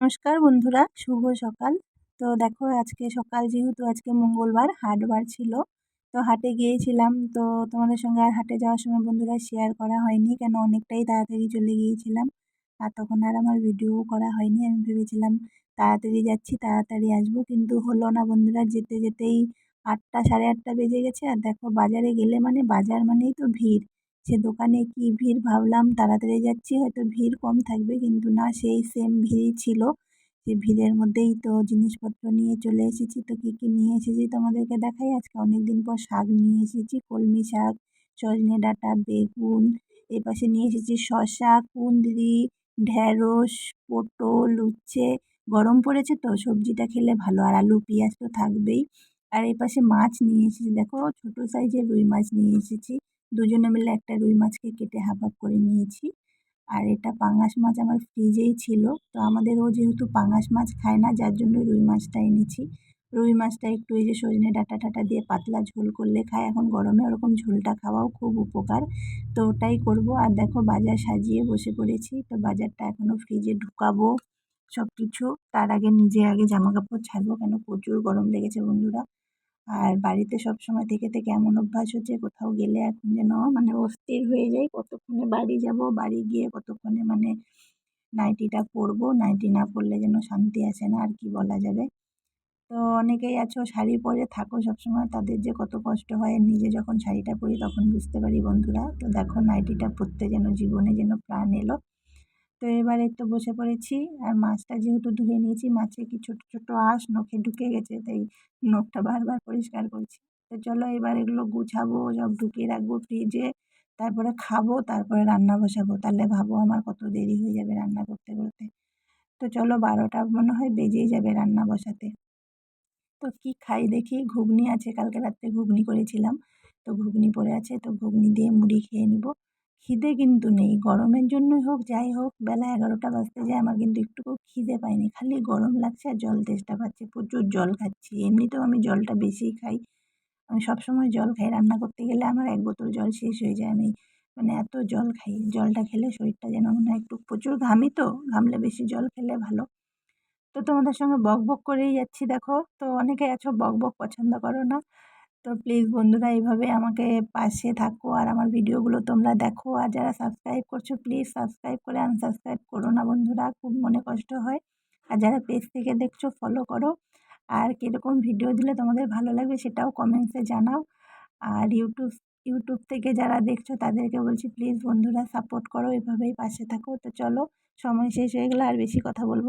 নমস্কার বন্ধুরা, শুভ সকাল। তো দেখো, আজকে সকাল যেহেতু, আজকে মঙ্গলবার, হাটবার ছিল। তো হাটে গিয়েছিলাম। তো তোমাদের সঙ্গে আর হাটে যাওয়ার সময় বন্ধুরা শেয়ার করা হয়নি, কেন অনেকটাই তাড়াতাড়ি চলে গিয়েছিলাম। আর তখন আর আমার ভিডিও করা হয়নি। আমি ভেবেছিলাম, তাড়াতাড়ি যাচ্ছি, তাড়াতাড়ি আসব। কিন্তু হলো না বন্ধুরা, যেতে যেতেই আটটা, সাড়ে আটটা বেজে গেছে। আর দেখো, বাজারে গেলে মানে বাজার মানেই তো ভিড়। সে দোকানে কি ভিড় ভাবলাম, তাড়াতাড়ি যাচ্ছি, হয়তো ভিড় কম থাকবে, কিন্তু না, সেই সেম ভিড়ই ছিল। সে ভিড়ের মধ্যেই তো জিনিসপত্র নিয়ে চলে এসেছি। তো কী কী নিয়ে এসেছি তোমাদেরকে দেখাই? আজকে অনেক দিন পর শাক নিয়ে এসেছি, কলমি শাক, সজনে ডাঁটা, বেগুন এ পাশে নিয়ে এসেছি শশা কুঁদরি ঢ্যাঁড়স পটল, উচ্ছে। গরম পড়েছে তো, সবজিটা খেলে ভালো, আর আলু, পেঁয়াজ তো থাকবেই। আর এই পাশে মাছ নিয়ে এসেছি, দেখো, ছোটো সাইজের রুই মাছ নিয়ে এসেছি। দুজনে মিলে একটা রুই মাছকে কেটে হাফ হাফ করে নিয়েছি। আর এটা পাঙাশ মাছ আমার ফ্রিজেই ছিল। তো আমাদের ও যেহেতু পাঙাশ মাছ খায় না, যার জন্য রুই মাছটা এনেছি। রুই মাছটা একটু এই যে সজনে ডাঁটা টাটা দিয়ে পাতলা ঝোল করলে খায়। এখন গরমে ওরকম ঝোলটা খাওয়াও খুব উপকার। তো ওটাই করব। আর দেখো বাজার সাজিয়ে বসে পড়েছি। তো বাজারটা এখনও ফ্রিজে ঢুকাবো সব কিছু তার আগে নিজে আগে জামা কাপড় ছাড়বো কেন? প্রচুর গরম লেগেছে বন্ধুরা। আর বাড়িতে সব সময় থেকে থেকে এমন অভ্যাস হচ্ছে, কোথাও গেলে এখন যেন মানে অস্থির হয়ে যাই। কতক্ষণে বাড়ি যাব, বাড়ি গিয়ে কতক্ষণে মানে নাইটিটা পরবো নাইটি না পরলে যেন শান্তি আসে না, আর কি বলা যাবে। তো অনেকেই আছো, শাড়ি পরে থাকো সবসময়, তাদের যে কত কষ্ট হয় নিজে যখন শাড়িটা পরি তখন বুঝতে পারি বন্ধুরা। তো দেখো নাইটিটা পরতে যেন জীবনে যেন প্রাণ এলো। তো এবারে তো বসে পড়েছি। আর মাছটা যেহেতু ধুয়ে নিয়েছি মাছে কি ছোটো ছোটো আঁশ নখে ঢুকে গেছে, তাই নখটা বারবার পরিষ্কার করছি। তো চলো এবার এগুলো গুছাবো, সব ঢুকিয়ে রাখব ফ্রিজে তারপরে খাব, তারপরে রান্না বসাবো। তাহলে ভাবো আমার কত দেরি হয়ে যাবে রান্না করতে করতে। তো চলো বারোটা মনে হয় বেজেই যাবে রান্না বসাতে। তো কি খাই দেখি? ঘুগনি আছে, কালকে রাত্রে ঘুগনি করেছিলাম। তো ঘুগনি পড়ে আছে, তো ঘুগনি দিয়ে মুড়ি খেয়ে নিব। খিদে কিন্তু নেই। গরমের জন্যই হোক, যাই হোক, বেলা এগারোটা বাজতে যায়, আমার কিন্তু একটুকু খিদে পায়নি। খালি গরম লাগছে আর জল তেষ্টা পাচ্ছে, প্রচুর জল খাচ্ছি। এমনিতেও আমি জলটা বেশিই খাই। আমি সবসময় জল খাই। রান্না করতে গেলে আমার এক বোতল জল শেষ হয়ে যায়। আমি মানে এত জল খাই, জলটা খেলে শরীরটা যেন মনে হয় একটু প্রচুর ঘামি তো, ঘামলে বেশি জল খেলে ভালো। তো তোমাদের সঙ্গে বক বক করেই যাচ্ছি, দেখো। তো অনেকে আছো বক বক পছন্দ করো না। তো প্লিজ বন্ধুরা এইভাবে আমাকে পাশে থাকো আর আমার ভিডিওগুলো তোমরা দেখো। আর যারা সাবস্ক্রাইব করছ প্লিজ সাবস্ক্রাইব করে আনসাবস্ক্রাইব করো না বন্ধুরা, খুব মনে কষ্ট হয়। আর যারা পেজ থেকে দেখছ ফলো করো। আর কীরকম ভিডিও দিলে তোমাদের ভালো লাগবে সেটাও কমেন্টসে জানাও। আর ইউটিউব ইউটিউব থেকে যারা দেখছ, তাদেরকে বলছি প্লিজ বন্ধুরা সাপোর্ট করো এভাবেই পাশে থাকো। তো চলো, সময় শেষ হয়ে গেলে আর বেশি কথা বলব